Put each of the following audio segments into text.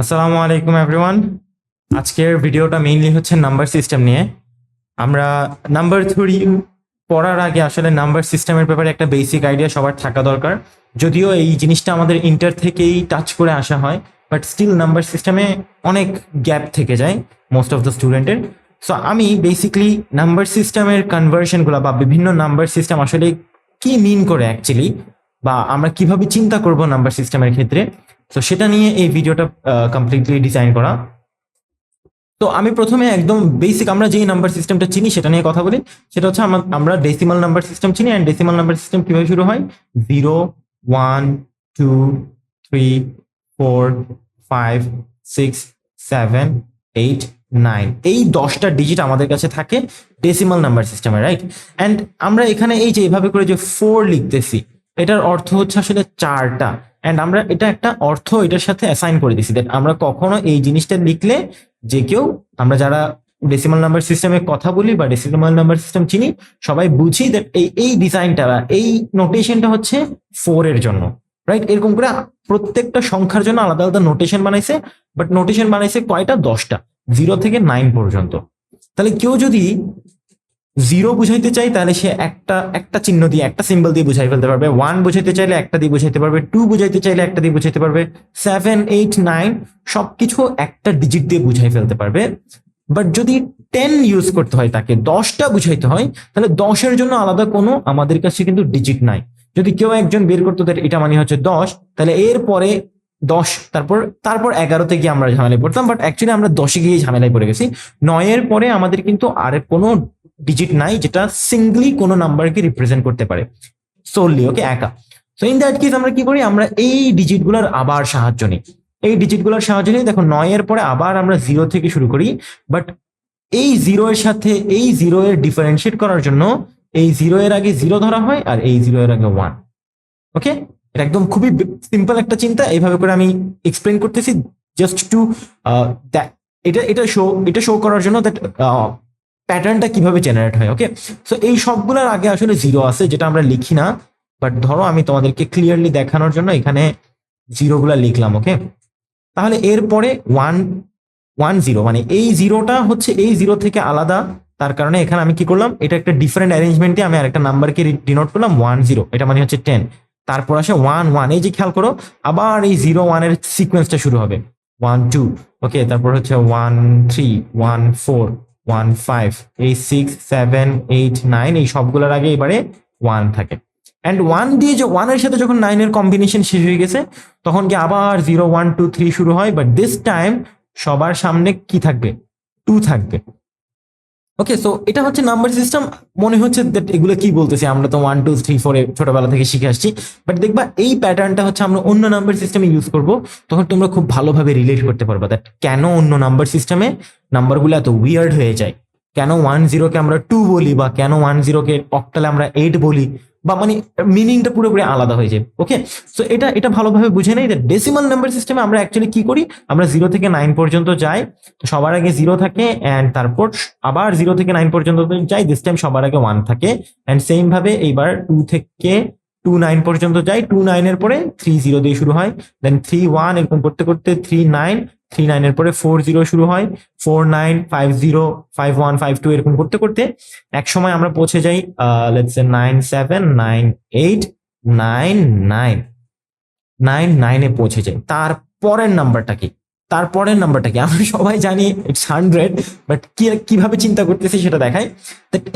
আসসালামু আলাইকুম এভরিওয়ান আজকের ভিডিওটা মেইনলি হচ্ছে নাম্বার সিস্টেম নিয়ে। আমরা নাম্বার থিওরি পড়ার আগে আসলে নাম্বার সিস্টেমের ব্যাপারে একটা বেসিক আইডিয়া সবার থাকা দরকার। যদিও এই জিনিসটা আমাদের ইন্টার থেকেই টাচ করে আসা হয় বাট স্টিল নাম্বার সিস্টেমে অনেক গ্যাপ থেকে যায় মোস্ট অফ দ্য স্টুডেন্টের সো আমি বেসিকলি নাম্বার সিস্টেমের কনভার্সনগুলো বা বিভিন্ন নাম্বার সিস্টেম আসলে কি মিন করে অ্যাকচুয়ালি বা আমরা কীভাবে চিন্তা করব নাম্বার সিস্টেমের ক্ষেত্রে? তো সেটা নিয়ে এই ভিডিওটা কমপ্লিটলি ডিজাইন করা। তো আমি প্রথমে একদম বেসিক আমরা যেই নাম্বার সিস্টেমটা চিনি সেটা নিয়ে কথা বলি। সেটা হচ্ছে আমা- আমরা ডেসিমাল নাম্বার সিস্টেম চিনি অ্যান্ড ডেসিমাল নাম্বার সিস্টেম কীভাবে শুরু হয়? Zero one two three four five six seven eight nine এই দশটা ডিজিট আমাদের কাছে থাকে ডেসিমাল নাম্বার সিস্টেমে রাইট অ্যান্ড আমরা এখানে এই যে এভাবে করে যে ফোর লিখতেছি, এটার অর্থ হচ্ছে আসলে চারটা। অ্যান্ড আমরা এটা একটা অর্থ এটার সাথে অ্যাসাইন করে দিছি দ্যাট আমরা কখনো এই জিনিসটা লিখলে যে কেউ, আমরা যারা ডেসিমাল নাম্বার সিস্টেমে কথা বলি বা ডেসিমাল নাম্বার সিস্টেম চিনি, সবাই বুঝি দ্যাট এই এই ডিজাইনটা এই নোটেশনটা হচ্ছে ফোর এর জন্য রাইট এরকম করে প্রত্যেকটা সংখ্যার জন্য আলাদা আলাদা নোটেশন বানাইছে বাট নোটেশন বানাইছে কয়টা? দশটা জিরো থেকে নাইন পর্যন্ত। তাহলে কেউ যদি জিরো বুঝাইতে চাই, তাহলে সে একটা একটা চিহ্ন দিয়ে, একটা সিম্বল দিয়ে বুঝাই ফেলতে পারবে। ওয়ান বুঝাইতে চাইলে একটা দিয়ে বুঝাইতে পারবে। টু বুঝাইতে চাইলে একটা দিয়ে বুঝাইতে পারবে। সেভেন এইট নাইন সবকিছু একটা ডিজিট দিয়ে বুঝাই ফেলতে পারবে। বাট যদি টেন ইউজ করতে হয় তাকে, দশটা বুঝাইতে হয়, তাহলে দশের জন্য আলাদা কোনো আমাদের কাছে কিন্তু ডিজিট নাই। যদি কেউ একজন বের করতো এটা মানে হচ্ছে দশ, তাহলে এর পরে দশ, তারপর তারপর এগারোতে গিয়ে আমরা ঝামেলায় পড়তাম। বাট অ্যাকচুয়ালি আমরা দশে গিয়ে ঝামেলায় পড়ে গেছি। নয়ের পরে আমাদের কিন্তু আর কোনো ডিজিট নাই, যেটা সিঙ্গলি কোনো নাম্বারকে রিপ্রেজেন্ট করতে পারে। সোললি ওকে একা। সো ইন দ্যাট কেস আমরা কি করি? আমরা এই ডিজিটগুলোর আবার সাহায্য নিই। এই ডিজিটগুলোর সাহায্য নিই দেখো নয়ের পরে আবার আমরা জিরো থেকে শুরু করি বাট এই জিরো এর সাথে এই জিরো এর ডিফারেন্সিয়েট করার জন্য এই জিরো এর আগে জিরো ধরা হয় আর এই জিরো এর আগে ওয়ান ওকে এটা একদম খুবই সিম্পল একটা চিন্তা। এইভাবে করে আমি এক্সপ্লেন করতেছি। জাস্ট টু এটা এটা শো এটা শো করার জন্য দ্যাট প্যাটার্নটা কীভাবে জেনারেট হয় ওকে সো এই সবগুলোর আগে আসলে জিরো আছে, যেটা আমরা লিখি না বাট ধরো আমি তোমাদেরকে ক্লিয়ারলি দেখানোর জন্য এখানে জিরোগুলা লিখলাম ওকে তাহলে এরপরে ওয়ান ওয়ান জিরো মানে এই জিরোটা হচ্ছে এই জিরো থেকে আলাদা, তার কারণে এখানে আমি কি করলাম, এটা একটা ডিফারেন্ট অ্যারেঞ্জমেন্টে আমি আরেকটা নাম্বারকে ডিনোট করলাম ওয়ান জিরো এটা মানে হচ্ছে টেন তারপর আসে ওয়ান ওয়ান এই যে খেয়াল করো, আবার এই জিরো ওয়ানের সিকোয়েন্সটা শুরু হবে ওয়ান টু ওকে তারপর হচ্ছে one three one four one five এই সিক্স সেভেন এইট নাইন এই সবগুলোর আগে এবারে ওয়ান থাকে। অ্যান্ড ওয়ান দিয়ে যে ওয়ানের সাথে যখন নাইনের কম্বিনেশন শেষ হয়ে গেছে, তখন কি আবার জিরো ওয়ান টু থ্রি শুরু হয়? বাট দিস টাইম সবার সামনে কি থাকবে? টু থাকবে। ওকে সো এটা হচ্ছে নাম্বার সিস্টেম মনে হচ্ছে দ্যাট এগুলো কি বলতেছি? আমরা তো ওয়ান টু থ্রি ফোরে ছোটবেলা থেকে শিখে আসছি। বাট দেখবা, এই প্যাটার্নটা হচ্ছে আমরা অন্য নাম্বার সিস্টেমে ইউজ করব। তখন তোমরা খুব ভালোভাবে রিলেট করতে পারবে দ্যাট কেন অন্য নাম্বার সিস্টেমে নাম্বারগুলো এত উইয়ার্ড হয়ে যায়? কেন ওয়ান জিরোকে আমরা টু বলি বা কেন ওয়ান জিরোকে অক্টালে আমরা এইট বলি? বা মানে মিনিংটা পুরোপুরি আলাদা হয়ে যায় ওকে সো এটা এটা ভালোভাবে বুঝে নেই ডেসিমাল নাম্বার সিস্টেমে আমরা অ্যাকচুয়ালি কি করি? আমরা জিরো থেকে নাইন পর্যন্ত যাই, সবার আগে জিরো থাকে অ্যান্ড তারপর আবার জিরো থেকে নাইন পর্যন্ত যাই দিস টাইম সবার আগে ওয়ান থাকে অ্যান্ড সেম ভাবে এইবার টু থেকে টু নাইন পর্যন্ত যাই টু নাইনের পরে থ্রি জিরো দিয়ে শুরু হয় দেন থ্রি ওয়ান এরকম করতে করতে থ্রি নাইন থ্রি নাইনের পরে ফোর জিরো শুরু হয় four nine five zero five one five two এরকম করতে করতে এক সময় আমরা পৌঁছে যাই let's nine seven nine eight nine nine nine নাইনে পৌঁছে যাই। তার পরের নাম্বারটা কি? তার পরের নাম্বারটা কি? আমরা সবাই জানি ইটস হান্ড্রেড বাট কি, কীভাবে চিন্তা করতেছি সেটা দেখায়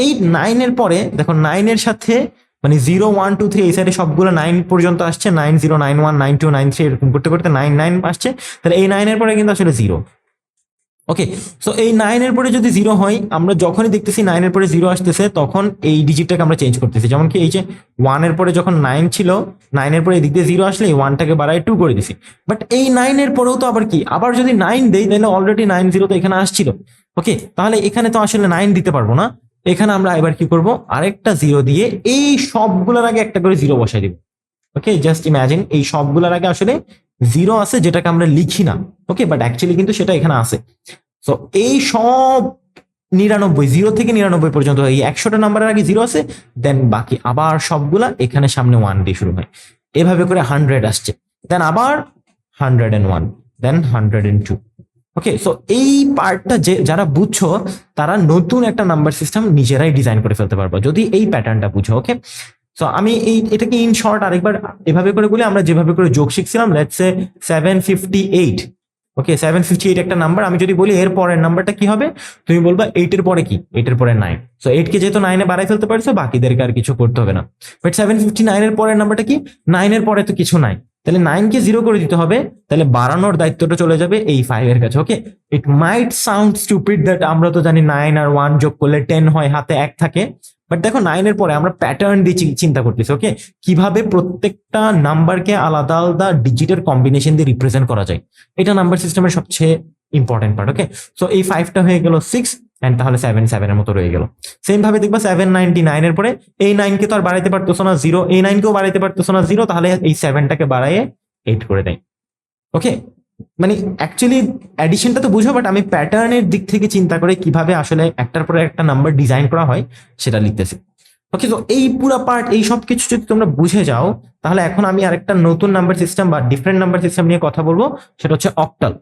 এই নাইনের পরে, দেখো নাইনের সাথে মানে জিরো ওয়ান টু থ্রি এই সাইডে সবগুলো নাইন পর্যন্ত আসছে nine zero nine one nine two nine three এরকম করতে করতে নাইন নাইন আসছে। তাহলে এই নাইনের পরে কিন্তু আসলে জিরো ওকে সো এই নাইনের পরে যদি জিরো হয়, আমরা যখনই দেখতেছি নাইনের পরে জিরো আসতেছে, তখন এই ডিজিটটাকে আমরা চেঞ্জ করতেছি। যেমন কি এই যে ওয়ানের পরে যখন নাইন ছিল নাইনের পরে এদিক দিয়ে জিরো আসলে এই ওয়ানটাকে বাড়ায় টু করে দিছি। বাট এই নাইনের পরেও তো আবার কি? আবার যদি নাইন দেই, তাহলে অলরেডি নাইন জিরো তো এখানে আসছিল। ওকে তাহলে এখানে তো আসলে নাইন দিতে পারব না। এখানে আমরা এবার কি করব? আরেকটা জিরো দিয়ে এই সবগুলোর আগে একটা করে জিরো বসাই দিব। ওকে জাস্ট ইমাজিন এই সবগুলোর আগে আসলে জিরো আছে যেটাকে আমরা লিখি না। ওকে বাট অ্যাকচুয়ালি কিন্তু সেটা এখানে আছে। সো এই সব নিরানব্বই জিরো থেকে নিরানব্বই পর্যন্ত এই একশোটা নাম্বারের আগে জিরো আছে দেন বাকি আবার সবগুলা এখানে সামনে ওয়ান দিয়ে শুরু হয়। এভাবে করে হান্ড্রেড আসছে। দেন আবার hundred and one then hundred and two okay so এই পার্টটা যে, যারা বুঝছ, তারা নতুন একটা নাম্বার সিস্টেম নিজেরাই ডিজাইন করে ফেলতে পারব। যদি এই প্যাটার্নটা বুঝো ওকে সো আমি এই, এটাকে ইন শর্ট আরেকবার এভাবে করে বলি, আমরা যেভাবে করে যোগ শিখছিলাম let's say seven fifty eight okay seven fifty eight একটা নাম্বার আমি যদি বলি, এর পরের নাম্বারটা কি হবে? তুমি বলবা এইটের পরে কি? এইটের পরে নাইন সো এইটকে যেহেতু নাইনে বাড়াই ফেলতে পারছ, বাকিদেরকে আর কিছু করতে হবে না। বাট সেভেন ফিফটি নাইনের পরের নাম্বারটা কি? নাইনের পরে তো কিছু নাই। তাহলে নাইনকে জিরো করে দিতে হবে, তাহলে বাড়ানোর দায়িত্বটা চলে যাবে এই ফাইভ এর কাছে okay it might sound stupid that আমরা তো জানি নাইন আর ওয়ান যোগ করলে টেন হয়, হাতে এক থাকে বাট দেখো নাইনের পরে আমরা প্যাটার্ন দিয়ে চিন্তা করতেছি ওকে কীভাবে প্রত্যেকটা নাম্বারকে আলাদা আলাদা ডিজিটের কম্বিনেশন দিয়ে রিপ্রেজেন্ট করা যায়? এটা নাম্বার সিস্টেমের সবচেয়ে ইম্পর্টেন্ট পার্ট ওকে সো এই ফাইভটা হয়ে গেল সিক্স অ্যান্ড তাহলে সেভেন সেভেনের মতো রয়ে গেল। সেম ভাবে দেখবা সেভেন নাইনটি নাইনের পরে, এই নাইনকে তো আর বাড়াইতে পারতেছো না জিরো এই নাইনকেও বাড়াইতে পারতেছো না জিরো তাহলে এই সেভেনটাকে বাড়াইয়ে এইট করে দেয়। ওকে মানে অ্যাকচুয়ালি অ্যাডিশনটা তো বুঝো বাট আমি প্যাটার্নের দিক থেকে চিন্তা করে কীভাবে আসলে একটার পরে একটা নাম্বার ডিজাইন করা হয়, সেটা লিখতেছি। ওকে তো এই পুরো পার্ট এই সব কিছু যদি তোমরা বুঝে যাও, তাহলে এখন আমি আরেকটা নতুন নাম্বার সিস্টেম বা ডিফারেন্ট নাম্বার সিস্টেম নিয়ে কথা বলব, সেটা হচ্ছে অক্টাল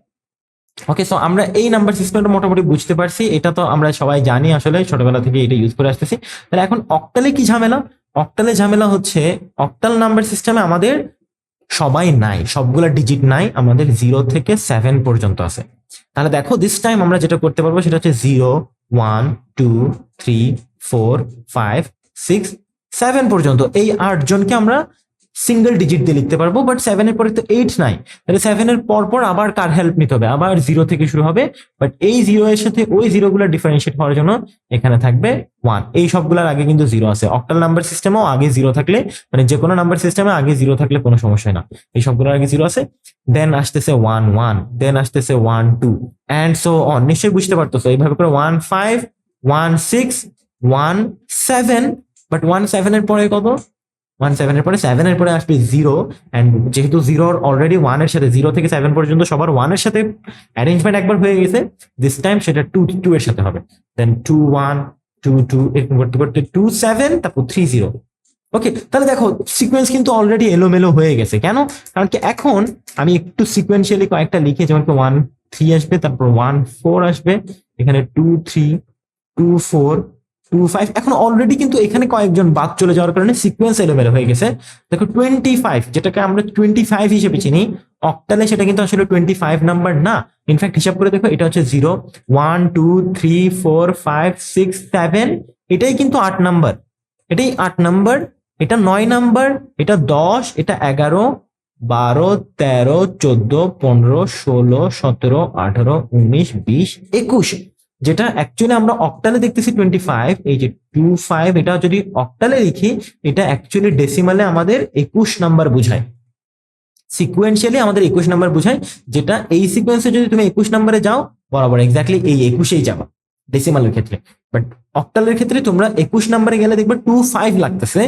ওকে সো আমরা এই নাম্বার সিস্টেমটা মোটামুটি বুঝতে পারছি। এটা তো আমরা সবাই জানি আসলে, ছোটবেলা থেকে এটা ইউজ করে আসতেছি। তাহলে এখন অক্টালে কি ঝামেলা? অক্টালে ঝামেলা হচ্ছে অক্টাল নাম্বার সিস্টেমে আমাদের সবাই নাই, সবগুলা ডিজিট নাই, আমাদের জিরো থেকে সেভেন পর্যন্ত আছে। তাহলে দেখো দিস টাইম আমরা যেটা করতে পারব সেটা হচ্ছে zero one two three four five six seven পর্যন্ত। এই আট জনকে আমরা সিঙ্গেল ডিজিট দিয়ে লিখতে পারব বাট সেভেনের পরে তো এইট নাই। তাহলে সেভেনের পর পর আবার কার হেল্প নিতে হবে? আবার জিরো থেকে শুরু হবে বাট এই জিরো এর সাথে ওই জিরো গুলো ডিফারেন্সিয়েট হওয়ার জন্য এখানে থাকবে ওয়ান এই সবগুলোর আগে কিন্তু জিরো আছে। অক্টাল নাম্বার সিস্টেমেও আগে জিরো থাকলে মানে যে কোনো নাম্বার সিস্টেমে আগে জিরো থাকলে কোনো সমস্যা না। এই সবগুলোর আগে জিরো আছে দেন আসতেছে ওয়ান ওয়ান দেন আসতেছে one two and so on নিশ্চয়ই বুঝতে পারতেছো, এইভাবে করে one five one six one seven but one সেভেনের পরে কত? ওয়ান সেভেনের পরে সেভেনের পরে আসবে জিরো অ্যান্ড যেহেতু জিরোর অলরেডি ওয়ানের সাথে জিরো থেকে সেভেন পর্যন্ত সবার ওয়ানের সাথে অ্যারেঞ্জমেন্ট একবার হয়ে গেছে দিস টাইম সেটা টু টু এর সাথে হবে। Then two one two two এরকম করতে করতে টু সেভেন তারপর থ্রি জিরো ওকে তাহলে দেখো সিকোয়েন্স কিন্তু অলরেডি এলোমেলো হয়ে গেছে। কেন? কারণ কি এখন আমি একটু সিকোয়েন্সিয়ালি কয়েকটা লিখে, যেমন ওয়ান থ্রি আসবে, তারপর ওয়ান ফোর আসবে, এখানে two three two four two five এখন অলরেডি কিন্তু এখানে কয়েকজন বাদ চলে যাওয়ার কারণে সিকোয়েন্স এলোমেলো হয়ে গেছে। দেখো টোয়েন্টি ফাইভ যেটাকে আমরা টোয়েন্টি ফাইভ হিসেবে চিনি অক্টালে সেটা কিন্তু আসলে টোয়েন্টি ফাইভ নাম্বার না। ইনফ্যাক্ট হিসাব করে দেখো, এটা হচ্ছে zero one two three four five six seven এটাই কিন্তু আট নাম্বার এটাই আট নাম্বার এটা নয় নাম্বার এটা দশ, এটা এগারো, বারো, তেরো, চোদ্দ, পনেরো, ষোলো, সতেরো, আঠারো, উনিশ, বিশ, একুশ। যেটা অ্যাকচুয়ালি আমরা অক্টালে দেখতেছি টোয়েন্টি ফাইভ এই যে টু ফাইভ এটা যদি অক্টালে লিখি, এটা অ্যাকচুয়ালি ডেসিমালে আমাদের একুশ নাম্বার বুঝায়। সিকুয়েন্সিয়ালি আমাদের একুশ নাম্বার বুঝায়, যেটা এই সিকুয়েন্সে যদি তুমি একুশ নাম্বারে যাও, বরাবর এক্স্যাক্টলি এই একুশেই যাবা ডেসিমালের ক্ষেত্রে। বাট অক্টালের ক্ষেত্রে তোমরা একুশ নাম্বারে গেলে দেখবে টু ফাইভ লাগতেছে।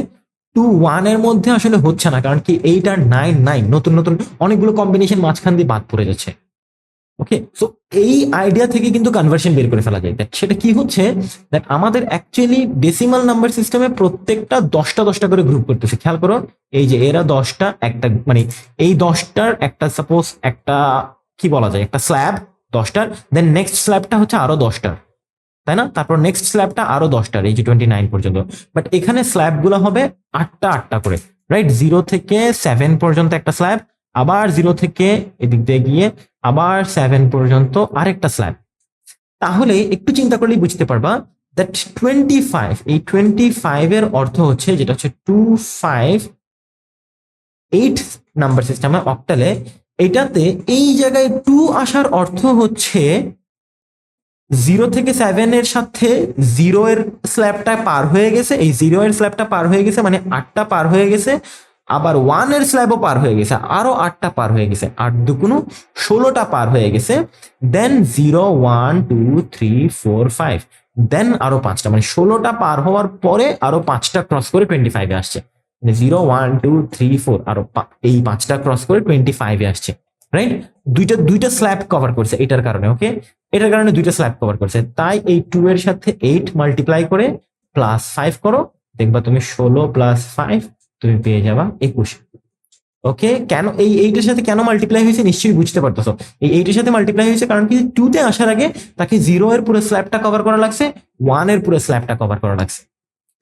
টু ওয়ানের মধ্যে আসলে হচ্ছে না, কারণ কি এইট আর নাইন নাইন নতুন নতুন অনেকগুলো কম্বিনেশন মাঝখান দিয়ে বাদ পড়ে যাচ্ছে। ওকে সো এই আইডিয়া থেকে কিন্তু কনভার্সন বের করে ফেলা যায়। সেটা কি হচ্ছে? দ্যাট আমাদের অ্যাকচুয়ালি ডেসিমাল নাম্বার সিস্টেমে প্রত্যেকটা দশটা দশটা করে গ্রুপ করতেছে। খেয়াল করো, এই যে এরা দশটা একটা মানে এই দশটার একটা সাপোজ একটা, কি বলা যায়? একটা স্ল্যাব দশটার দেন নেক্সট স্ল্যাবটা হচ্ছে আরও দশটার। তাই না? তারপর নেক্সট স্ল্যাবটা আরও দশটার, এই যে টোয়েন্টি নাইন পর্যন্ত। বাট এখানে স্ল্যাবগুলো হবে আটটা আটটা করে রাইট জিরো থেকে সেভেন পর্যন্ত একটা স্ল্যাব আবার জিরো থেকে এদিক দিয়ে গিয়ে আবার সেভেন পর্যন্ত আরেকটা স্ল্যাব তাহলে একটু চিন্তা করলেই বুঝতে পারবা দ্যাট টোয়েন্টি ফাইভ এই টোয়েন্টি ফাইভ এর অর্থ হচ্ছে যেটা হচ্ছে টু ফাইভ এইট নাম্বার সিস্টেমে অক্টালে এটাতে এই জায়গায় টু আসার অর্থ হচ্ছে জিরো থেকে সেভেন এর সাথে জিরো এর স্ল্যাবটা পার হয়ে গেছে, এই জিরো এর স্ল্যাবটা পার হয়ে গেছে মানে আটটা পার হয়ে গেছে আবার ওয়ানের স্ল্যাবও পার হয়ে গেছে, আরও আটটা পার হয়ে গেছে, আট দুকুনো ষোলোটা পার হয়ে গেছে then zero one two three four five then আরও পাঁচটা মানে ষোলোটা পার হওয়ার পরে আরও পাঁচটা ক্রস করে টোয়েন্টি ফাইভে আসছে zero one two three four আরও এই পাঁচটা ক্রস করে টোয়েন্টি ফাইভে আসছে রাইট দুইটা দুইটা স্ল্যাব কভার করছে এটার কারণে ওকে এটার কারণে দুইটা স্ল্যাব কভার করছে, তাই এই টু এর সাথে এইট মাল্টিপ্লাই করে প্লাস ফাইভ করো, দেখবা তুমি ষোলো প্লাস ফাইভ তুমি পেয়ে যাবা একুশ। ওকে কেন এই এইটার সাথে কেন মাল্টিপ্লাই হয়েছে নিশ্চয়ই বুঝতে পারতেছো। এই এইটার সাথে মাল্টিপ্লাই হয়েছে কারণ কি টু তে আসার আগে তাকে জিরো এর পুরো স্ল্যাবটা কভার করা লাগছে ওয়ানের পুরো স্ল্যাবটা কভার করা লাগছে।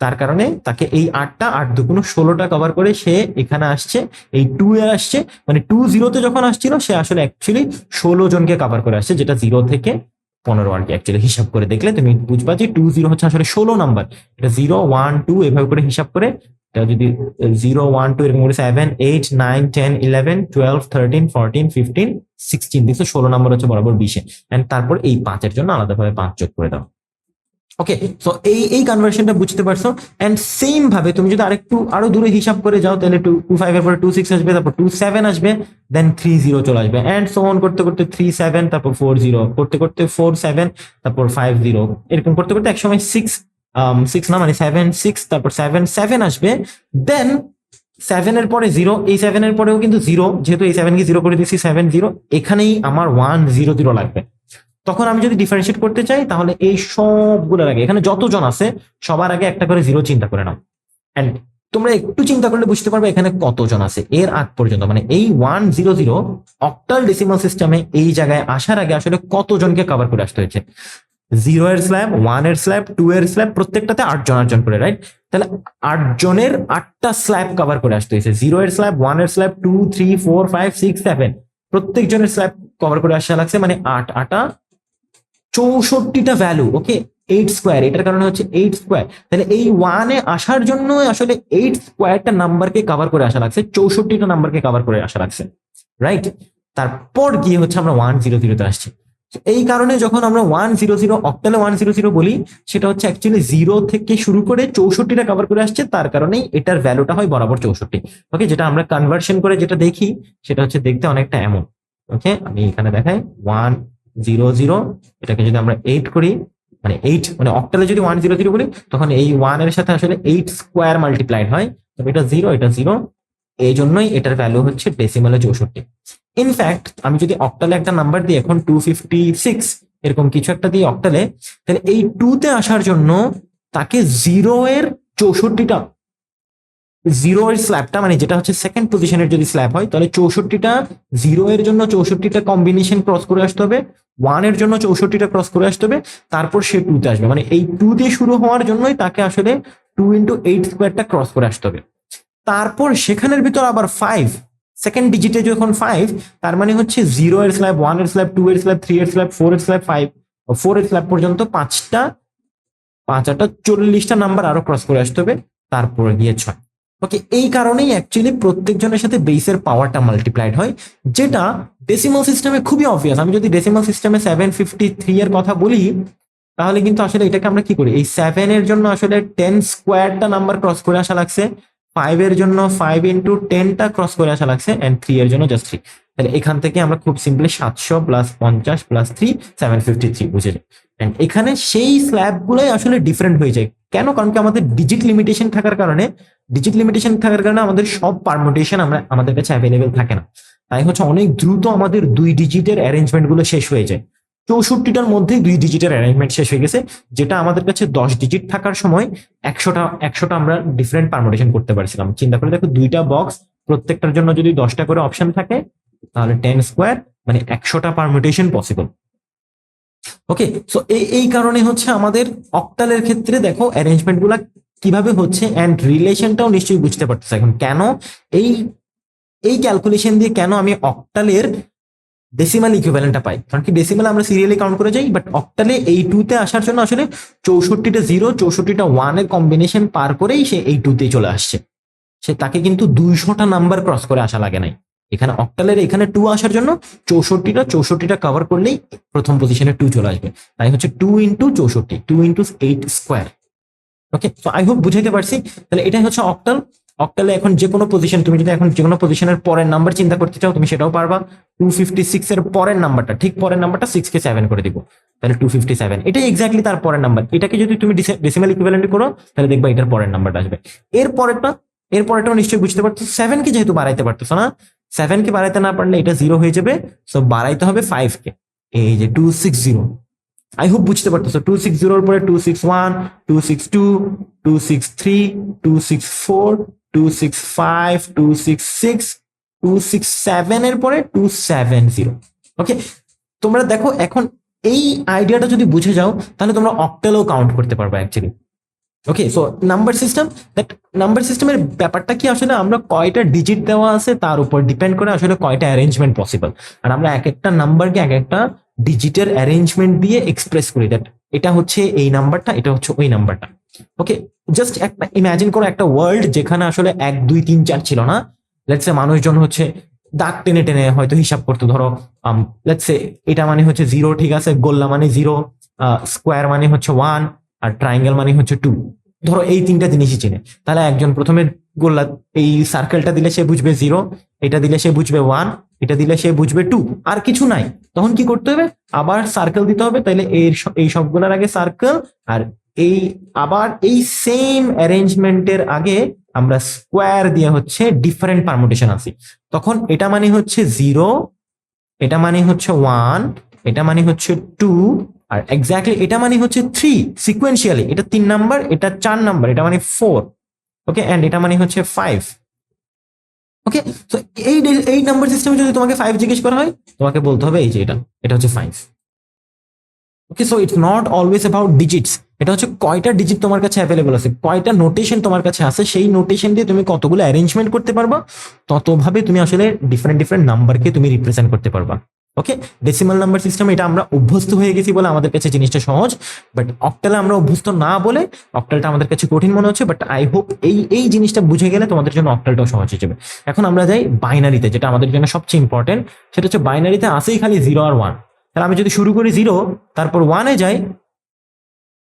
তার কারণে তাকে এই আটটা আট দুগুণ ষোলোটা কভার করে সে এখানে আসছে, এই টু এ আসছে মানে টু জিরোতে যখন আসছিল, সে আসলে অ্যাকচুয়ালি ষোলো জনকে কভার করে আসছে, যেটা জিরো থেকে পনেরো আর কি অ্যাকচুয়ালি হিসাব করে দেখলে তুমি বুঝবা যে টু জিরো হচ্ছে আসলে ষোলো নাম্বার এটা জিরো ওয়ান টু এভাবে করে হিসাব করে, এটা যদি জিরো ওয়ান টু এরকম করে seven eight nine ten eleven twelve thirteen fourteen fifteen sixteen দেখছ ষোলো নাম্বার হচ্ছে বরাবর বিশে। অ্যান্ড তারপর এই পাঁচের জন্য আলাদাভাবে পাঁচ যোগ করে দাও। ওকে সো এই এই কনভার্সনটা বুঝতে পারছ। এন্ড সেম ভাবে তুমি যদি আরেকটু, আরও দূরে হিসাব করে যাও, তাহলে টু টু ফাইভ এর পরে টু সিক্স আসবে, তারপর টু সেভেন আসবে দেন থ্রি জিরো চলে আসবে। এন্ড সো অন করতে করতে থ্রি সেভেন তারপর ফোর জিরো করতে করতে ফোর সেভেন তারপর ফাইভ জিরো এরকম করতে করতে একসময় সিক্স সিক্স না মানে সেভেন সিক্স তারপর সেভেন সেভেন আসবে। দেন সেভেন এর পরে জিরো এই সেভেন এর পরেও কিন্তু জিরো যেহেতু এই সেভেন কে জিরো করে দিচ্ছি সেভেন জিরো এখানেই আমার ওয়ান জিরো জিরো লাগবে। তখন আমি যদি ডিফারেন্সিয়েট করতে চাই, তাহলে এই সবগুলোর আগে এখানে যতজন আছে, সবার আগে একটা করে জিরো চিন্তা করে নাও। এন্ড তোমরা একটু চিন্তা করলে বুঝতে পারবে এখানে কতজন আছে। এর আগ পর্যন্ত মানে এই one zero zero octal decimal সিস্টেমে এই জায়গায় আসার আগে আসলে কতজনকে কভার করে আসতে হয়েছে? জিরো এর স্ল্যাব ওয়ানের স্ল্যাব টু এর স্ল্যাব প্রত্যেকটাতে আটজন আটজন করে রাইট তাহলে আটজনের আটটা স্ল্যাব কভার করে আসতে হয়েছে। জিরো এর স্ল্যাব ওয়ানের slab two three four five six seven প্রত্যেকজনের slab cover করে আসা লাগছে মানে আট আটা চৌষট্টিটা ভ্যালু ওকে এইট স্কোয়ার এটার কারণে হচ্ছে এইট স্কোয়ার তাহলে এই ওয়ানে আসার জন্য আসলে এইট স্কোয়ারটা নাম্বারকে কভার করে আসা লাগছে, চৌষট্টিটা নাম্বারকে কভার করে আসা লাগছে রাইট তারপর গিয়ে হচ্ছে আমরা ওয়ান জিরো জিরোতে আসছি। এই কারণে যখন আমরা ওয়ান জিরো জিরো অক্টালে ওয়ান জিরো জিরো বলি, সেটা হচ্ছে অ্যাকচুয়ালি জিরো থেকে শুরু করে চৌষট্টিটা কভার করে আসছে, তার কারণেই এটার ভ্যালুটা হয় বরাবর চৌষট্টি ওকে যেটা আমরা কনভার্সন করে যেটা দেখি, সেটা হচ্ছে দেখতে অনেকটা এমন ওকে আমি এখানে দেখাই ওয়ান জিরো জিরো, এটাকে যদি আমরা এইট করি মানে এইট মানে অক্টালে যদি ওয়ান জিরো জিরো করি, তখন এই ওয়ানের সাথে আসলে এইট স্কোয়ার মাল্টিপ্লাইড হয়। তবে এটা জিরো এটা জিরো এই জন্যই এটার ভ্যালু হচ্ছে ডেসিমালে চৌষট্টি। ইনফ্যাক্ট আমি যদি অক্টালে একটা নাম্বার দিই, এখন টু ফিফটি সিক্স এরকম কিছু একটা দিই অক্টালে তাহলে এই টু তে আসার জন্য তাকে জিরো এর চৌষট্টিটা জিরো এর স্ল্যাবটা মানে যেটা হচ্ছে সেকেন্ড পজিশনের যদি স্ল্যাব হয়, তাহলে চৌষট্টিটা জিরো এর জন্য চৌষট্টিটা কম্বিনেশন ক্রস করে আসতে হবে ওয়ানের জন্য চৌষট্টিটা ক্রস করে আসতে হবে, তারপর সে টু তে আসবে। মানে এই টু দিয়ে শুরু হওয়ার জন্যই তাকে আসলে টু ইন্টু এইট স্কোয়ারটা ক্রস করে আসতে হবে। তারপর সেখানের ভিতর আবার ফাইভ সেকেন্ড ডিজিটে যখন ফাইভ তার মানে হচ্ছে জিরো এর স্ল্যাব ওয়ানের স্ল্যাব টু এর স্ল্যাব থ্রি এর স্ল্যাব ফোর এর স্ল্যাব ফাইভ ফোর এর স্ল্যাব পর্যন্ত পাঁচটা, পাঁচ চল্লিশটা নাম্বার আরও ক্রস করে আসতে হবে, তারপর গিয়ে ছয়। ওকে এই কারণেই অ্যাকচুয়ালি প্রত্যেকজনের সাথে বেসের পাওয়ারটা মাল্টিপ্লাইড হয়, যেটা ডেসিমাল সিস্টেমে খুবই অবভিয়াস আমি যদি ডেসিমাল সিস্টেমে সেভেন ফিফটি থ্রি এর কথা বলি, তাহলে কিন্তু আসলে এটাকে আমরা কি করি? এই সেভেন এর জন্য আসলে টেন স্কোয়ারটা নাম্বার ক্রস করে আসা লাগছে ফাইভ এর জন্য ফাইভ ইন্টু টেনটা ক্রস করে আসা লাগছে অ্যান্ড থ্রি এর জন্য জাস্ট থ্রি তাহলে এখান থেকে আমরা খুব সিম্পলি সাতশো প্লাস পঞ্চাশ plus three seven fifty three বুঝে যাই। এন্ড এখানে সেই স্ল্যাব গুলোই আসলে ডিফারেন্ট হয়ে যায়। কেন? কারণ কি আমাদের ডিজিট লিমিটেশন থাকার কারণে ডিজিট লিমিটেশন থাকার কারণে আমাদের সব পারমোটেশন আমরা, আমাদের কাছে অ্যাভেলেবেল থাকে না। তাই হচ্ছে অনেক দ্রুত আমাদের দুই ডিজিটের অ্যারেঞ্জমেন্টগুলো শেষ হয়ে যায়। চৌষট্টিটার মধ্যেই দুই ডিজিটের অ্যারেঞ্জমেন্ট শেষ হয়ে গেছে, যেটা আমাদের কাছে দশ ডিজিট থাকার সময় একশোটা একশোটা আমরা ডিফারেন্ট পারমোটেশন করতে পারছিলাম। চিন্তা করে দেখো দুইটা বক্স প্রত্যেকটার জন্য যদি দশটা করে অপশন থাকে তাহলে টেন স্কোয়ার মানে একশোটা পারমুটেশন পসিবল ওকে সো এই এই কারণে হচ্ছে আমাদের অক্টালের ক্ষেত্রে দেখো অ্যারেঞ্জমেন্টগুলা কীভাবে হচ্ছে অ্যান্ড রিলেশনটাও নিশ্চয়ই বুঝতে পারতেছে এখন। কেন? এই এই ক্যালকুলেশন দিয়ে কেন আমি অক্টালের ডেসিমাল ইকুইভ্যালেন্টটা পাই? কারণ কি ডেসিমাল আমরা সিরিয়ালি কাউন্ট করে যাই বাট অক্টালে এই টুতে আসার জন্য আসলে চৌষট্টিটা জিরো চৌষট্টিটা ওয়ানের কম্বিনেশন পার করেই সে এই টুতে চলে আসছে। সে তাকে কিন্তু দুইশোটা নাম্বার ক্রস করে আসা লাগে নাই। এখানে অক্টালের এখানে টু আসার জন্য চৌষট্টিটা চৌষট্টিটা কভার করলেই প্রথম পজিশনে টু চলে আসবে। তাই হচ্ছে টু ইন্টু চৌষট্টি two into eight square okay তো আই হোপ বুঝাইতে পারছি। তাহলে এটাই হচ্ছে অক্টাল অক্টালে এখন যে কোনো পজিশন তুমি যদি এখন যে কোনো পজিশনের পরের নাম্বার চিন্তা করতে চাও, তুমি সেটাও পারবা। টু ফিফটি সিক্স এর পরের নাম্বারটা ঠিক পরের নাম্বারটা সিক্স কে সেভেন করে দিব। তাহলে টু ফিফটি সেভেন এটাই এক্স্যাক্টলি তার পরের নাম্বার এটাকে যদি তুমি ডেসিমাল ইকুইভ্যালেন্ট করো, তাহলে দেখবা এটার পরের নাম্বারটা আসবে। এর পরেরটা এর পরেরটাও নিশ্চয়ই বুঝতে পারছ। সেভেন কে যেহেতু বাড়াইতে পারতেছো না সেভেন কে বাড়াইতে না পারলে এটা জিরো হয়ে যাবে সো বাড়াইতে হবে ফাইভ কে। এই যে two six zero I hope বুঝতে পারতেছো টু সিক্স জিরোর পরে two six one two six two two six three two six four two six five two six six two six seven এর পরে টু সেভেন জিরো ওকে তোমরা দেখো, এখন এই আইডিয়াটা যদি বুঝে যাও, তাহলে তোমরা অক্টেলও কাউন্ট করতে পারবে actually okay so number system that number সিস্টেমের ব্যাপারটা কি? আসলে আমরা কয়টা ডিজিট দেওয়া আছে তার উপর ডিপেন্ড করে আসলে কয়টা অ্যারেঞ্জমেন্ট পসিবল আর আমরা এক একটা নাম্বারকে এক একটা ডিজিটের অ্যারেঞ্জমেন্ট দিয়ে এক্সপ্রেস করি। দ্যাট এটা হচ্ছে এই নাম্বারটা এটা হচ্ছে ওই নাম্বারটা ওকে জাস্ট একটা ইমাজিন করো একটা ওয়ার্ল্ড যেখানে আসলে এক, দুই, তিন, চার ছিল না। লেটস মানুষজন হচ্ছে দাগ টেনে টেনে হয়তো হিসাব করতো, ধরো লেটস এ এটা মানে হচ্ছে জিরো ঠিক আছে? গোল্লা মানে জিরো স্কোয়ার মানে হচ্ছে ওয়ান আর ট্রাইঙ্গেল মানে হচ্ছে টু ধরো এই তিনটা জিনিসই চিনে। তাহলে একজন প্রথমে গোল্লা এই সার্কেলটা দিলে সে বুঝবে জিরো এটা দিলে সে বুঝবে ওয়ান এটা দিলে সে বুঝবে টু আর কিছু নাই। তখন কি করতে হবে? আবার সার্কেল দিতে হবে। তাহলে এর এই সবগুলোর আগে সার্কেল আর এই আবার এই সেম অ্যারেঞ্জমেন্টের আগে আমরা স্কোয়ার দিয়ে হচ্ছে ডিফারেন্ট পারমুটেশন আছি তখন এটা মানে হচ্ছে জিরো এটা মানে হচ্ছে ওয়ান এটা মানে হচ্ছে টু আর এক্স্যাক্টলি এটা মানে হচ্ছে থ্রি সিকুয়েন্সিয়ালি এটা তিন নাম্বার এটা চার নাম্বার এটা মানে ফোর ওকে অ্যান্ড এটা মানে হচ্ছে ফাইভ ওকে তো এই এই নাম্বার সিস্টেমে যদি তোমাকে ফাইভ জিজ্ঞেস করা হয়, তোমাকে বলতে হবে এই যে এটা এটা হচ্ছে five okay so it's not always about digits এটা হচ্ছে কয়টা ডিজিট তোমার কাছে অ্যাভেলেবল আছে, কয়টা নোটেশন তোমার কাছে আছে, সেই নোটেশন দিয়ে তুমি কতগুলো অ্যারেঞ্জমেন্ট করতে পারবা, ততভাবে তুমি আসলে ডিফারেন্ট ডিফারেন্ট নাম্বারকে তুমি রিপ্রেজেন্ট করতে পারবা। ওকে ডেসিমাল নাম্বার সিস্টেম এটা আমরা অভ্যস্ত হয়ে গেছি বলে আমাদের কাছে জিনিসটা সহজ বাট অক্টালে আমরা অভ্যস্ত না বলে অক্টালটা আমাদের কাছে কঠিন মনে হচ্ছে বাট আই হোপ এই এই জিনিসটা বুঝে গেলে তোমাদের জন্য অক্টালটাও সহজ হয়ে যাবে। এখন আমরা যাই বাইনারিতে যেটা আমাদের জন্য সবচেয়ে ইম্পর্টেন্ট সেটা হচ্ছে বাইনারিতে আসেই খালি জিরো আর ওয়ান তাহলে আমি যদি শুরু করি জিরো তারপর ওয়ানে যাই,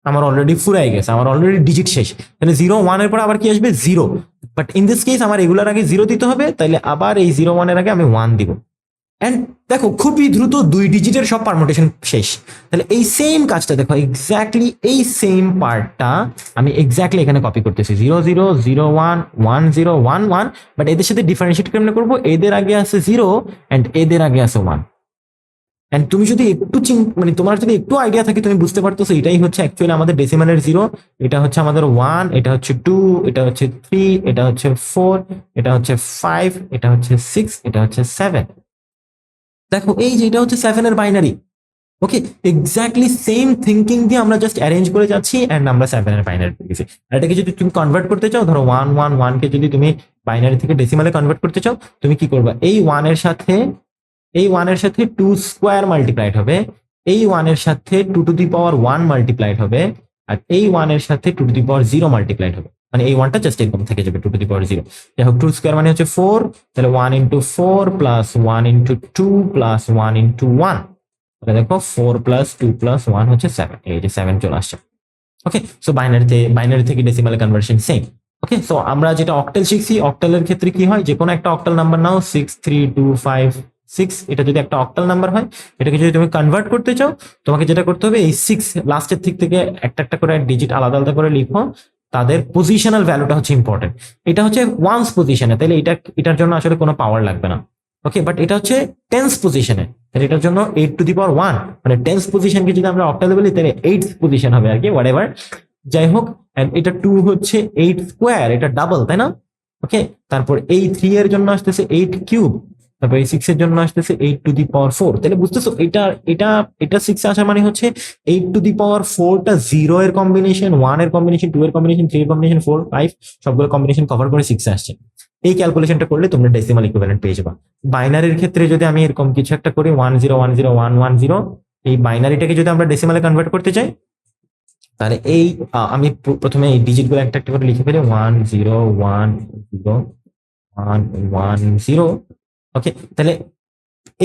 আমার অলরেডি ফুরাই গেছে, আমার অলরেডি ডিজিট শেষ। তাহলে জিরো ওয়ানের পর আবার কি আসবে? Zero but in this case আমার এগুলোর আগে জিরো দিতে হবে তাহলে আবার এই জিরো ওয়ানের আগে আমি ওয়ান দিব। অ্যান্ড দেখো, খুবই দ্রুত দুই ডিজিটের সব পারমোটেশন শেষ। তাহলে এই সেম কাজটা দেখো এক্স্যাক্টলি এই সেম পার্টটা আমি এক্স্যাক্টলি এখানে কপি করতেছি। Zero zero zero one one zero one one but এদের সাথে ডিফারেন্সিয়েট কেমনে করব? এদের আগে আছে জিরো অ্যান্ড এদের আগে আছে ওয়ান অ্যান্ড তুমি যদি একটু চিন- মানে তোমার যদি একটু আইডিয়া থাকে, তুমি বুঝতে পারতেছো, এটাই হচ্ছে অ্যাকচুয়ালি আমাদের ডেসিমালের জিরো এটা হচ্ছে আমাদের ওয়ান এটা হচ্ছে টু এটা হচ্ছে থ্রি এটা হচ্ছে ফোর এটা হচ্ছে ফাইভ এটা হচ্ছে সিক্স এটা হচ্ছে সেভেন দেখো, এই যে এটা হচ্ছে সেভেনের binary okay exactly same thinking দিয়ে আমরা জাস্ট অ্যারেঞ্জ করে যাচ্ছি অ্যান্ড আমরা সেভেনের বাইনারি পেয়ে গেছি। আর এটাকে যদি তুমি কনভার্ট করতে চাও, ধরো ওয়ান ওয়ান ওয়ানকে যদি তুমি বাইনারি থেকে ডেসিমালে কনভার্ট করতে চাও, তুমি কি করবা? এই ওয়ানের সাথে, এই ওয়ানের সাথে টু স্কোয়ার মাল্টিপ্লাইড হবে। এই ওয়ানের সাথে two to the power one multiplied হবে। আর এই ওয়ানের সাথে two to the power zero multiplied হবে। মানে এই ওয়ানটা জাস্ট এরকম থেকে যাবে two to the power zero যাই হোক টু স্কোয়ার মানে হচ্ছে ফোর তাহলে one into four plus one into two plus one into one তাহলে দেখো four plus two plus one হচ্ছে সেভেন এই যে সেভেন চলে আসছে। ওকে সো বাইনারিতে বাইনারি থেকে decimal conversion same okay so আমরা যেটা অক্টেল শিখছি অক্টেলের ক্ষেত্রে কি হয়? যে কোনো একটা octal number now six three two five six এটা যদি একটা অক্টাল নাম্বার হয়, এটাকে যদি তুমি কনভার্ট করতে চাও, তোমাকে যেটা করতে হবে, এই সিক্স লাস্টের দিক থেকে একটা একটা করে ডিজিট আলাদা আলাদা করে লিখো তাদের পজিশনাল ভ্যালুটা হচ্ছে ইম্পর্টেন্ট এটা হচ্ছে ওয়ান্স পজিশনে তাহলে এটা, এটার জন্য আসলে কোনো পাওয়ার লাগবে না। ওকে বাট এটা হচ্ছে টেন্স পজিশনে তাহলে এটার জন্য eight to the power one মানে টেন্স পজিশনকে যদি আমরা অক্টালে বলি তাহলে এইট পজিশন হবে আর কি হোয়াট এভার যাই হোক এটা টু হচ্ছে এইট স্কোয়ার এটা ডাবল তাই না? ওকে তারপর এই থ্রি এর জন্য আসতেছে এইট কিউব তারপর এই সিক্স এর জন্য আসতেছে eight to the power four তাহলে বুঝতেছো, এটা এটা এটা সিক্স আসা মানে হচ্ছে এইট টু দি পাওয়ার ফোরটা জিরো এর কম্বিনেশন ওয়ানের কম্বিনেশন টু এর কম্বিনেশন থ্রি এর কম্বিনেশন ফোর ফাইভ সবগুলো কম্বিনেশন কভার করে সিক্স আসছে। এই ক্যালকুলেশনটা করলে তোমরা ডেসিমাল ইকুইভ্যালেন্ট পেয়ে যাবা। বাইনারির ক্ষেত্রে যদি আমি এরকম কিছু একটা করি one zero one zero one one zero এই বাইনারিটাকে যদি আমরা ডেসিমালে কনভার্ট করতে চাই, তাহলে এই আমি প্রথমে এই ডিজিটগুলো একটা একটা করে লিখে ফেলি one zero one zero one one zero okay তাহলে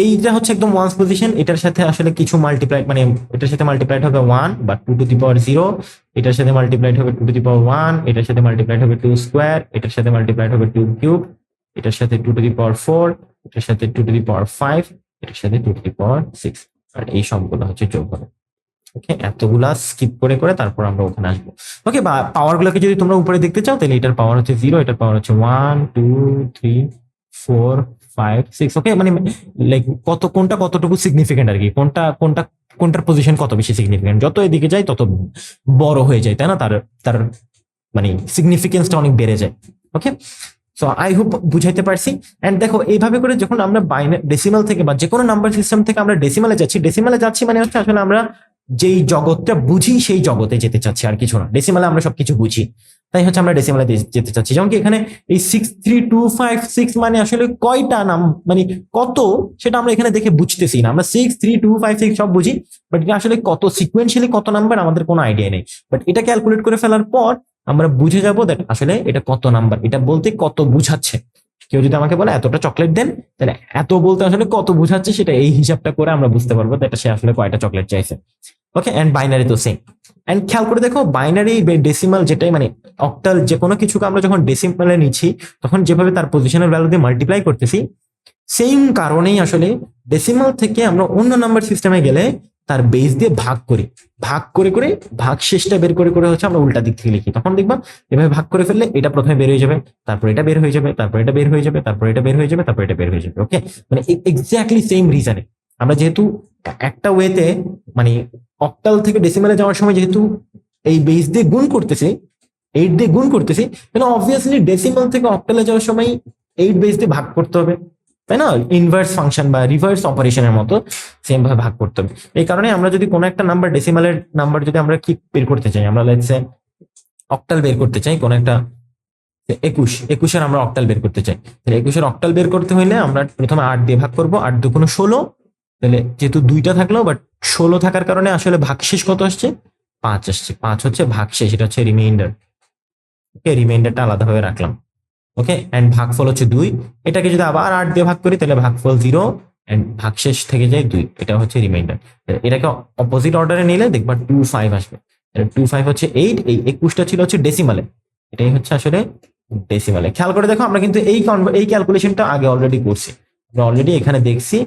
এইটা হচ্ছে একদম ওয়ান্স পজিশন এটার সাথে আসলে কিছু মাল্টিপ্লাইড মানে এটার সাথে মাল্টিপ্লাইড হবে ওয়ান বা two to the power zero এটার সাথে মাল্টিপ্লাইড হবে two to the power one এটার সাথে মাল্টিপ্লাইড হবে টু স্কোয়ার এটার সাথে মাল্টিপ্লাইড হবে টু কিউব এটার সাথে two to the power four এটার সাথে two to the power five এটার সাথে two to the power six আর এই সবগুলো হচ্ছে যোগ হবে। ওকে এতগুলা স্কিপ করে করে তারপর আমরা ওখানে আসব। ওকে বা পাওয়ার গুলোকে যদি তোমরা উপরে দেখতে চাও, তাহলে এটার পাওয়ার হচ্ছে জিরো এটার পাওয়ার হচ্ছে one two three four five six okay মানে লাইক কত, কোনটা কতটুকু সিগনিফিকেন্ট আর কি? কোনটা কোনটা, কোনটার পজিশন কত বেশি সিগনিফিকেন্ট যত এদিকে যায়, তত বড় হয়ে যায়, তাই না? তার তার মানে সিগনিফিকেন্সটা অনেক বেড়ে যায় ওকে সো আই হোপ বুঝাইতে পারছি। এন্ড দেখো, এইভাবে করে যখন আমরা বাইনারি ডেসিমাল থেকে বা যে কোনো নাম্বার সিস্টেম থেকে আমরা ডেসিমালে যাচ্ছি ডেসিমালে যাচ্ছি মানে হচ্ছে আসলে আমরা যেই জগৎটা বুঝি, সেই জগতে যেতে চাচ্ছি আর কিছু না। ডেসিমালে আমরা সবকিছু বুঝি। তাই হচ্ছে আমরা ডেসিমালে যেতে চাচ্ছি। যেমন কি এখানে এই six three two five six মানে আসলে কয়টা নাম মানে কত সেটা আমরা এখানে দেখে বুঝতেছি না। আমরা six three two five six সব বুঝি বাট আসলে কত সিকুয়েন্সিয়ালি কত নাম্বার আমাদের কোনো আইডিয়া নেই। বাট এটা ক্যালকুলেট করে ফেলার পর আমরা বুঝে যাব দ্যাট আসলে এটা কত নাম্বার এটা বলতে কত বুঝাচ্ছে। কেউ যদি আমাকে বলে, এতটা চকলেট দেন? তাহলে এত বলতে আসলে কত বুঝাচ্ছে সেটা এই হিসাবটা করে আমরা বুঝতে পারব দ্যাট সে আসলে কয়টা চকলেট চাইছে। ওকে এন্ড বাইনারি তো সেম এন্ড খেয়াল করে দেখো বাইনারি ডেসিমাল যেটাই মানে অক্টাল যে কোনো কিছুকে আমরা যখন ডেসিমালে নিচ্ছি, তখন যেভাবে তার পজিশনের ভ্যালু দিয়ে মাল্টিপ্লাই করতেছি সেম কারণেই আসলে ডেসিমাল থেকে আমরা অন্য নাম্বার সিস্টেমে গেলে তার বেস দিয়ে ভাগ করি। ভাগ করে করে, ভাগ শেষটা বের করে করে হচ্ছে আমরা উল্টা দিক থেকে লিখি। তখন দেখবা, এভাবে ভাগ করে ফেললে এটা প্রথমে বের হয়ে যাবে, তারপর এটা বের হয়ে যাবে, তারপর এটা বের হয়ে যাবে, তারপর এটা বের হয়ে যাবে, তারপর এটা বের হয়ে যাবে। ওকে মানে এক্স্যাক্টলি সেম রিজনে আমরা যেহেতু একটা ওয়েতে মানে অক্টাল থেকে ডেসিমালে যাওয়ার সময় যেহেতু এই বেস দিয়ে গুণ করতেছি এইট দিয়ে গুণ করতেছি তাহলে অবভিয়াসলি ডেসিমাল থেকে অক্টালে যাওয়ার সময় এইট বেস দিয়ে ভাগ করতে হবে। তাই না? ইনভার্স ফাংশন বা রিভার্স অপারেশনের মতো সেম ভাবে ভাগ করতে হবে। এই কারণে আমরা যদি কোনো একটা নাম্বার ডেসিমালের নাম্বার যদি আমরা কি বের করতে চাই, আমরা লেটসে অক্টাল বের করতে চাই, কোনো একটা একুশ, একুশের আমরা অক্টাল বের করতে চাই। তাহলে একুশের অক্টাল বের করতে হইলে আমরা প্রথমে আট দিয়ে ভাগ করব, আট দুগুণ ষোলো তাহলে যেহেতু দুইটা থাকল বাট ষোলো থাকার কারণে আসলে ভাগশেষ কত আসছে? পাঁচ আসছে। পাঁচ হচ্ছে ভাগশেষ, এটা হচ্ছে রিমাইন্ডার ওকে রিমাইন্ডারটা আলাদাভাবে রাখলাম। ওকে অ্যান্ড ভাগফল হচ্ছে দুই। এটাকে যদি আবার আট দিয়ে ভাগ করি, তাহলে ভাগফল জিরো অ্যান্ড ভাগশেষ থেকে যায় দুই। এটা হচ্ছে রিমাইন্ডার এটাকে অপোজিট অর্ডারে নিলে দেখবা টু ফাইভ আসবে। টু ফাইভ হচ্ছে এইট এই একুশটা ছিল হচ্ছে ডেসিমালে এটাই হচ্ছে আসলে ডেসিমালে খেয়াল করে দেখো, আমরা কিন্তু এই এই ক্যালকুলেশনটা আগে অলরেডি করছি। আমরা অলরেডি এখানে দেখছি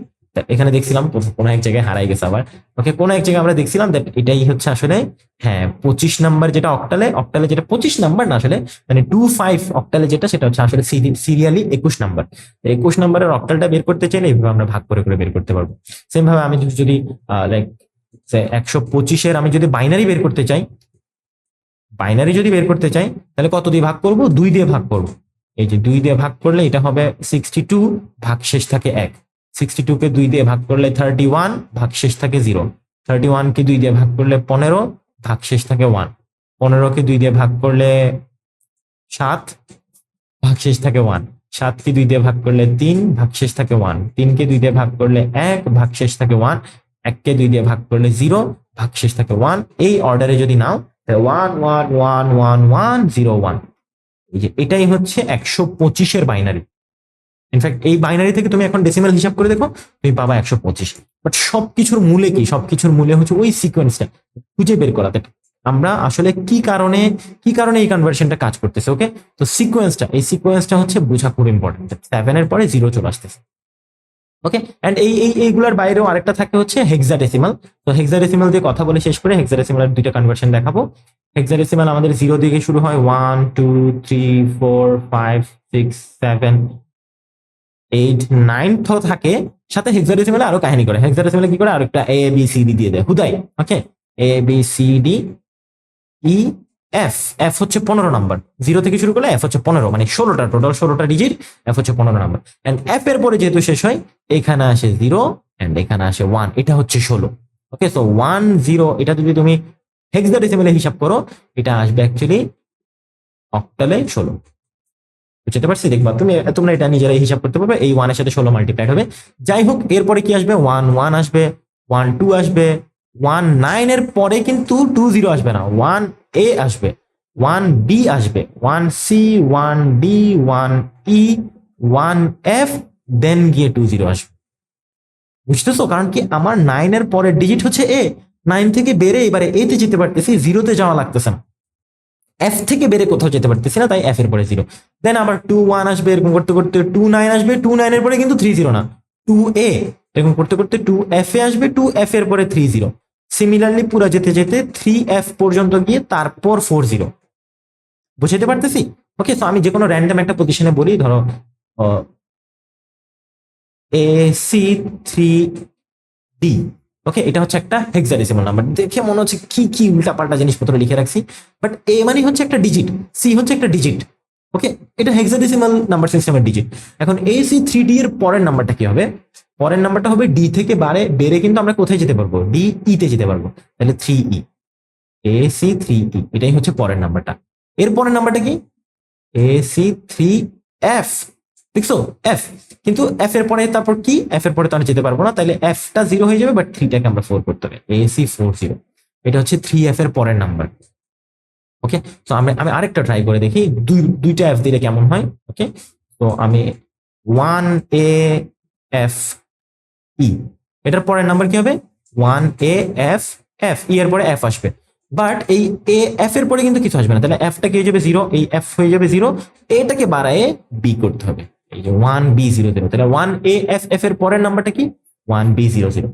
এখানে দেখছিলাম কোনো এক জায়গায় হারাই গেছে আবার। ওকে, কোনো এক জায়গায় আমরা দেখছিলাম দ্যাট এটাই হচ্ছে আসলে হ্যাঁ পঁচিশ নাম্বার যেটা অক্টালে অক্টালে যেটা পঁচিশ নাম্বার না আসলে মানে টু ফাইভ অক্টালে যেটা, সেটা হচ্ছে আসলে সিরিয়ালি একুশ নাম্বার। একুশ নাম্বারের অক্টালটা বের করতে চাইলে এইভাবে আমরা ভাগ করে করে বের করতে পারব। সেম ভাবে আমি যদি- যদি লাইক একশো পঁচিশের আমি যদি বাইনারি বের করতে চাই বাইনারি যদি বের করতে চাই, তাহলে কত দিয়ে ভাগ করব? দুই দিয়ে ভাগ করব। এই যে দুই দিয়ে ভাগ করলে এটা হবে সিক্সটি টু ভাগ শেষ থাকে এক। সিক্সটি টু কে দুই দিয়ে ভাগ করলে থার্টি ওয়ান ভাগ শেষ থাকে জিরো। থার্টি ওয়ান কে দুই দিয়ে ভাগ করলে পনেরো ভাগ শেষ থাকে ওয়ান। পনেরো কে দুই দিয়ে ভাগ করলে সাত ভাগ শেষ থাকে ওয়ান। সাত কে দুই দিয়ে ভাগ করলে তিন ভাগ শেষ থাকে ওয়ান। তিন কে দুই দিয়ে ভাগ করলে এক ভাগ শেষ থাকে ওয়ান। এক কে দুই দিয়ে ভাগ করলে জিরো ভাগ শেষ থাকে ওয়ান। এই অর্ডারে যদি now one one one one one, zero, one. এই যে এটাই হচ্ছে একশো পঁচিশের বাইনারি। ইনফ্যাক্ট এই বাইনারি থেকে তুমি এখন ডেসিমাল হিসাব করে দেখো, তুমি পাবা একশো পঁচিশ। বাট সবকিছুর মূলে কি? সবকিছুর মূলে হচ্ছে ওই সিকোয়েন্সটা খুঁজে বের করা। that আমরা আসলে কি কারণে কি কারণে এই কনভার্সনটা কাজ করতেছে ওকে তো সিকোয়েন্সটা এই সিকোয়েন্সটা হচ্ছে বোঝা খুব ইম্পর্টেন্ট সেভেনের পরে জিরো চলে আসতেছে। ওকে এন্ড এই এই, এইগুলোর বাইরেও আরেকটা থাকে হচ্ছে হেক্সাডেসিমাল তো হেক্সাডেসিমাল দিয়ে কথা বলে শেষ করে হেক্সাডেসিমালের দুইটা কনভার্সন দেখাবো। হেক্সাডেসিমাল আমাদের জিরো দিকে শুরু হয় one two three four five six seven eight nine তো থাকে, সাথে হেক্সাডেসিমালে আরও কাহিনী করে। হেক্সাডেসিমালে কি করে? আরেকটা এ বি সি ডি দিয়ে দেয়। হুদাই okay A B C D E F F হচ্ছে পনেরো নাম্বার। জিরো থেকে শুরু করলে এফ হচ্ছে পনেরো মানে ষোলোটা টোটাল ষোলোটা ডিজিট এফ হচ্ছে পনেরো নাম্বার। অ্যান্ড এফ এর পরে যেহেতু শেষ হয়, এখানে আসে জিরো অ্যান্ড এখানে আসে ওয়ান এটা হচ্ছে ষোলো ওকে সো ওয়ান জিরো এটা যদি তুমি হেক্সাডেসিমালে হিসাব করো, এটা আসবে অ্যাকচুয়ালি অক্টালে ষোলো। বুঝতে পারছি? দেখবা তুমি তোমরা এটা নিজেরাই হিসাব করতে পারবে, এই ওয়ানের সাথে ষোলো মাল্টিপ্লাইড হবে যাই হোক, এরপরে কি আসবে? ওয়ান ওয়ান আসবে ওয়ান টু আসবে ওয়ান নাইন এর পরে কিন্তু টু জিরো আসবে না। ওয়ান এ আসবে ওয়ান বি আসবে one C one D one E one F then গিয়ে টু জিরো আসবে। বুঝতেছো? কারণ কি আমার নাইন এর পরের ডিজিট হচ্ছে এ নাইন থেকে বেড়ে এবারে এতে যেতে পারতেছি জিরোতে যাওয়া লাগতেছে না। এফ থেকে বেড়ে কোথাও যেতে পারতেছি না, তাই এফ এর পরে জিরো দেন আবার টু ওয়ান আসবে, এরকম করতে করতে টু নাইন আসবে টু নাইনের পরে কিন্তু থ্রি জিরো না। টু এ এরকম করতে করতে টু এফ এ আসবে টু এফ এর পরে থ্রি জিরো সিমিলারলি পুরো যেতে যেতে থ্রি এফ পর্যন্ত গিয়ে তারপর ফোর জিরো বুঝাতে পারতেছি? ওকে তো আমি যে কোনো র্যান্ডম একটা পজিশনে বলি, ধরো A C three D okay এটা হচ্ছে একটা হেক্সাডেসিমাল নাম্বার দেখে মনে হচ্ছে কি কি উল্টাপাল্টা জিনিসপত্র লিখে রাখছি। বাট এ মানে হচ্ছে একটা ডিজিট সি হচ্ছে একটা ডিজিট ওকে এটা হেক্সাডেসিমাল নাম্বার সিস্টেমের ডিজিট এখন এসি থ্রি ডি এর পরের নাম্বারটা কি হবে? পরের নাম্বারটা হবে ডি থেকে বারে বেড়ে কিন্তু আমরা কোথায় যেতে পারব? ডি ই তে যেতে পারব। তাহলে three E A C three E এটাই হচ্ছে পরের নাম্বারটা এর পরের নাম্বারটা কি? এসি থ্রি এফ দেখছ? এফ কিন্তু এফ এর পরে তারপর কি? এফ এর পরে তো আমরা যেতে পারব না। তাহলে এফটা জিরো হয়ে যাবে বাট থ্রিটাকে আমরা ফোর করতে হবে। এসি ফোর জিরো এটা হচ্ছে থ্রি এফ এর পরের নাম্বার ওকে তো আমি আমি আরেকটা ট্রাই করে দেখি। দুই, দুইটা এফ দিলে কেমন হয়? ওকে তো আমি ওয়ান এ এফ ই এটার পরের নাম্বার কি হবে? One A F F E এর পরে এফ আসবে। বাট এই এ এফ এর পরে কিন্তু কিছু আসবে না। তাহলে এফটা কি হয়ে যাবে? জিরো এই এফ হয়ে যাবে জিরো এটাকে বাড়ায় বি করতে হবে। এই যে ওয়ান বি জিরো জিরো তাহলে ওয়ান এ এফ এফ এর পরের নাম্বারটা কি? One B zero zero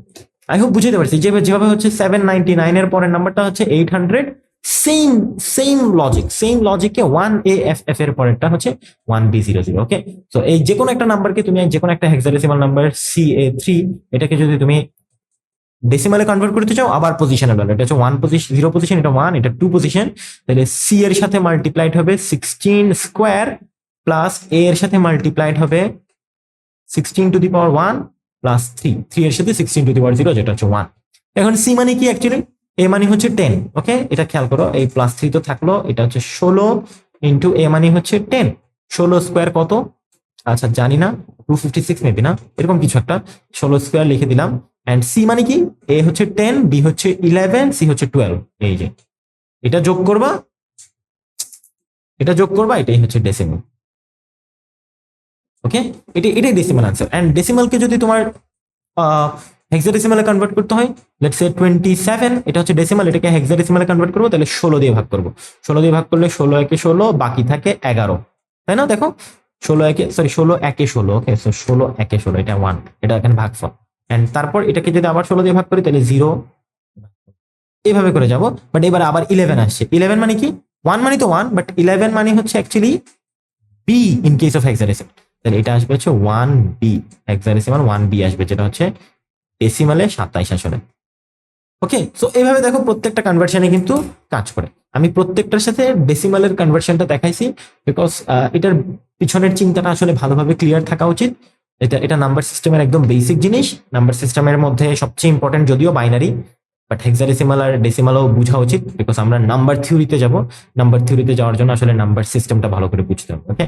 I hope বুঝতে পারছি, যেভাবে যেভাবে হচ্ছে সেভেন নাইনটি নাইন এর পরের নাম্বারটা হচ্ছে eight hundred same same logic same লজিকে one A F F এর পরেরটা হচ্ছে one B zero zero okay তো এই যে কোনো একটা নাম্বারকে তুমি যে কোনো একটা hexadecimal number C A three এটাকে যদি তুমি ডেসিমালে কনভার্ট করতে চাও, আবার পজিশনের ভ্যালু এটা হচ্ছে ওয়ান পজিশন জিরো পজিশন এটা ওয়ান এটা টু পজিশন তাহলে সি এর সাথে মাল্টিপ্লাইড হবে সিক্সটিন স্কোয়ার প্লাস এ এর সাথে মাল্টিপ্লাইড হবে sixteen to the power one plus three three এর সাথে sixteen to the power zero যেটা হচ্ছে ওয়ান এখন সি মানে কি অ্যাকচুয়ালি এ মানে হচ্ছে টেন ওকে এটা খেয়াল করো, এই প্লাস থ্রি তো থাকল, এটা হচ্ছে ষোলো ইন্টু এ মানে হচ্ছে টেন ষোলো স্কোয়ার কত? আচ্ছা জানি না টু ফিফটি সিক্স মেবি না, এরকম কিছু একটা। ষোলো স্কোয়ার লিখে দিলাম। অ্যান্ড সি মানে কি? এ হচ্ছে টেন বি হচ্ছে ইলেভেন সি হচ্ছে টুয়েলভ এই যে, এটা যোগ করবা? এটা যোগ করবা, এটাই হচ্ছে ডেসিমাল ওকে এটা এটাই ডেসিমাল আনসার অ্যান্ড ডেসিমালকে যদি তোমার হেক্সাডেসিমালে কনভার্ট করতে হয় লেটস সে টোয়েন্টি সেভেন এটা হচ্ছে ডেসিমাল এটাকে হেক্সাডেসিমালে কনভার্ট করব, তাহলে ষোলো দিয়ে ভাগ করব। ষোলো দিয়ে ভাগ করলে ষোলো একে ষোলো, বাকি থাকে এগারো। তাই না? দেখো, ষোলো একে সরি ষোলো একে ষোলো ওকে সো ষোলো একে ষোলো, এটা ওয়ান এটা এখানে ভাগফল। অ্যান্ড তারপর এটাকে যদি আবার ষোলো দিয়ে ভাগ করি, তাহলে জিরো এইভাবে করে যাব বাট এবার আবার ইলেভেন আসছে। ইলেভেন মানে কি? ওয়ান মানে তো ওয়ান বাট ইলেভেন মানে হচ্ছে actually B in case of hexadecimal তাহলে এটা আসবে হচ্ছে one B hexadecimal one B আসবে, যেটা হচ্ছে ডেসিমালে সাতাইশ আসলে ওকে সো এইভাবে দেখো প্রত্যেকটা কনভার্সনে কিন্তু কাজ করে। আমি প্রত্যেকটার সাথে ডেসিমালের কনভার্সনটা দেখাইছি বিকজ এটার পিছনের চিন্তাটা আসলে ভালোভাবে ক্লিয়ার থাকা উচিত। এটা এটা নাম্বার সিস্টেমের একদম বেসিক জিনিস। নাম্বার সিস্টেমের মধ্যে সবচেয়ে ইম্পর্টেন্ট যদিও বাইনারি বাট হেক্সাডেসিমাল আর ডেসিমালও বোঝা উচিত বিকজ আমরা নাম্বার থিওরিতে যাব। নাম্বার থিওরিতে যাওয়ার জন্য আসলে নাম্বার সিস্টেমটা ভালো করে বুঝতে হবে ওকে